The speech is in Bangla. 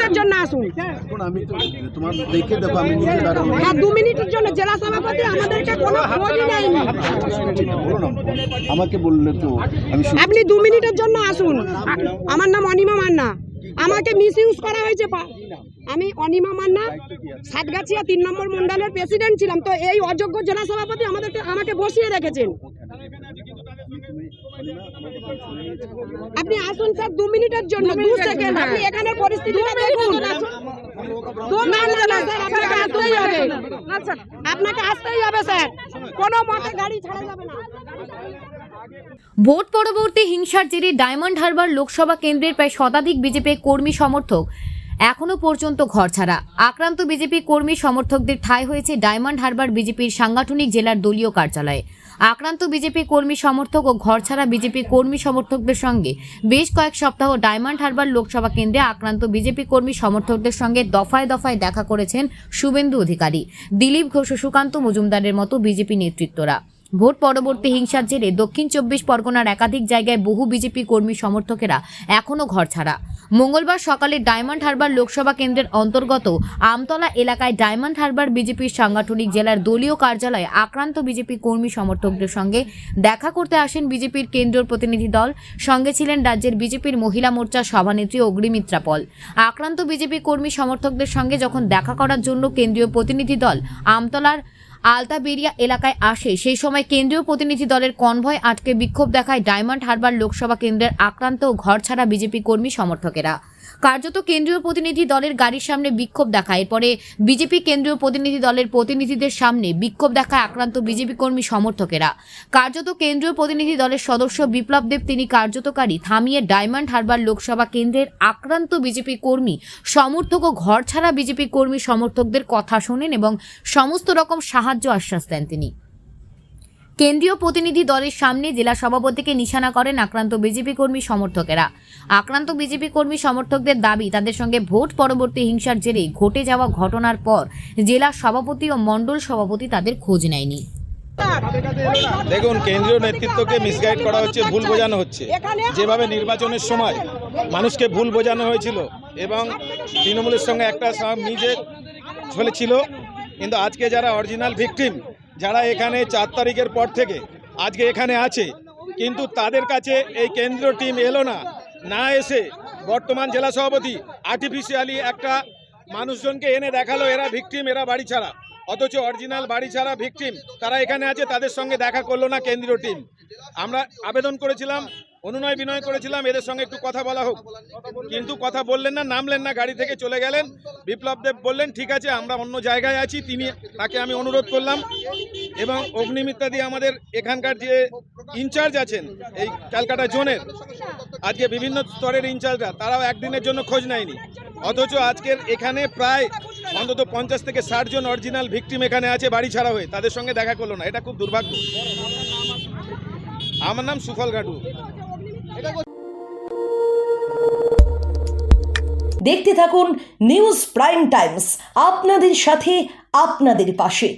মিনিটের জন্য আসুন। আমি তোমার দেখে দেখো আমি হ্যাঁ দু মিনিটের জন্য জেলা সভাপতি আমাদেরকে কোনো খোঁজই নেয়নি। আমাকে বললে তো আপনি দু মিনিটের জন্য আসুন। আমার নাম অনিমা মান্না। আমাকে মিস ইউজ করা হয়েছে আমি অনিমা মান্না সাতগাছিয়া তিন নম্বর মন্ডলের প্রেসিডেন্ট ছিলাম। তো এই অযোগ্য জেলা সভাপতি আমাদেরকে আমাকে বসিয়ে রেখেছেন। আপনি আসুন স্যার দু মিনিটের জন্য দু সেকেন্ড। আপনি এখানে পরিস্থিতিটা দেখুন। দু মিনিট না স্যার আপনাকে আসতেই হবে। আপনাকে আসতেই হবে স্যার। কোনো মতে গাড়ি ছাড়া যাবে না। ভোট পরবর্তী হিংসার জেরে ডায়মন্ড হারবার লোকসভা কেন্দ্রের প্রায় শতাধিক বিজেপি কর্মী সমর্থক এখনও পর্যন্ত ঘরছাড়া আক্রান্ত বিজেপি কর্মী সমর্থকদের ঠাঁই হয়েছে ডায়মন্ড হারবার বিজেপির সাংগঠনিক জেলার দলীয় কার্যালয়ে। আক্রান্ত বিজেপি কর্মী সমর্থক ও ঘরছাড়া বিজেপি কর্মী সমর্থকদের সঙ্গে বেশ কয়েক সপ্তাহ ডায়মন্ড হারবার লোকসভা কেন্দ্রে আক্রান্ত বিজেপি কর্মী সমর্থকদের সঙ্গে দফায় দফায় দেখা করেছেন শুভেন্দু অধিকারী, দিলীপ ঘোষ ও সুকান্ত মজুমদারের মতো বিজেপি নেতৃত্বরা। ভোট পরবর্তী হিংসার জেরে দক্ষিণ চব্বিশ পরগনার একাধিক জায়গায় বহু বিজেপি কর্মী সমর্থকেরা এখনও ঘর ছাড়া। মঙ্গলবার সকালে ডায়মন্ড হারবার লোকসভা কেন্দ্রের অন্তর্গত আমতলা এলাকায় ডায়মন্ড হারবার বিজেপির সাংগঠনিক জেলার দলীয় কার্যালয়ে আক্রান্ত বিজেপি কর্মী সমর্থকদের সঙ্গে দেখা করতে আসেন বিজেপির কেন্দ্রীয় প্রতিনিধি দল। সঙ্গে ছিলেন রাজ্যের বিজেপির মহিলা মোর্চার সভানেত্রী অগ্নিমিত্রা পল। আক্রান্ত বিজেপি কর্মী সমর্থকদের সঙ্গে যখন দেখা করার জন্য কেন্দ্রীয় প্রতিনিধি দল আমতলার আলতাবেরিয়া এলাকায় আসে। সেই সময় কেন্দ্রীয় প্রতিনিধি দলের কনভয় আটকে বিক্ষোভ দেখায় ডায়মন্ড হারবার লোকসভা কেন্দ্রের আক্রান্ত ও ঘরছাড়া বিজেপি কর্মী সমর্থকেরা। কার্যত কেন্দ্রীয় প্রতিনিধি দলের গাড়ির সামনে বিক্ষোভ দেখা এরপরে বিজেপি কেন্দ্রীয় প্রতিনিধি দলের প্রতিনিধিদের সামনে বিক্ষোভ দেখায় আক্রান্ত বিজেপি কর্মী সমর্থকেরা। কার্যত কেন্দ্রীয় প্রতিনিধি দলের সদস্য বিপ্লব দেব তিনি কার্যতকারী থামিয়ে ডায়মন্ড হারবার লোকসভা কেন্দ্রের আক্রান্ত বিজেপি কর্মী সমর্থক ও ঘর ছাড়া বিজেপি কর্মী সমর্থকদের কথা শোনেন এবং সমস্ত রকম সাহায্য আশ্বাস দেন তিনি। কেন্দ্রীয় প্রতিনিধি দলের সামনে জেলা সভাপতিকে নিশানা করেন আক্রান্ত বিজেপি কর্মী সমর্থকেরা। আক্রান্ত বিজেপি কর্মী সমর্থকদের দাবি, তাদের সঙ্গে ভোট পরবর্তী হিংসার জেরে ঘটে যাওয়া ঘটনার পর জেলা সভাপতি ও মণ্ডল সভাপতি তাদের খোঁজ নেয়নি। দেখুন, কেন্দ্রীয় নেতৃত্বকে মিসগাইড করা হচ্ছে, ভুল বোঝানো হচ্ছে। যেভাবে নির্বাচনের সময় মানুষকে ভুল বোঝানো হয়েছিল এবং তৃণমূলের সঙ্গে একটা নিজে চলেছিল কিন্তু আজকে যারা অরিজিনাল ভিকটিম যারা এখানে চার তারিখের পর থেকে আজকে এখানে আছে, কিন্তু তাদের কাছে এই কেন্দ্র টিম এলো না। না এসে বর্তমান জেলা সভাপতি আর্টিফিশিয়ালি একটা মানুষজনকে এনে দেখাল, এরা ভিকটিম, এরা বাড়ি ছাড়া। অথচ অরিজিনাল বাড়ি ছাড়া ভিকটিম, তারা এখানে আছে, তাদের সঙ্গে দেখা করল না কেন্দ্রীয় টিম। আমরা আবেদন করেছিলাম অনুনয় বিনয় করেছিলাম, এদের সঙ্গে একটু কথা বলা হোক। কিন্তু কথা বললেন না, নামলেন না, গাড়ি থেকে চলে গেলেন। বিপ্লব দেব বললেন, ঠিক আছে, আমরা অন্য জায়গায় আছি, তিনি তাকে আমি অনুরোধ করলাম। এবং অগ্নিমিত্রা দিয়ে আমাদের এখানকার যে ইনচার্জ আছেন, এই ক্যালকাটা জোনের, আজকে বিভিন্ন স্তরের ইনচার্জরা, তারাও একদিনের জন্য খোঁজ নেয়নি। অথচ আজকের এখানে প্রায় অন্তত পঞ্চাশ থেকে ষাট জন অরিজিনাল ভিকটিম এখানে আছে বাড়ি ছাড়া হয়ে, তাদের সঙ্গে দেখা করল না, এটা খুব দুর্ভাগ্য। আমার নাম সুফল ঘাটু দেখতে থাকুন নিউজ প্রাইম টাইমস আপনাদের সাথে আপনাদের পাশে।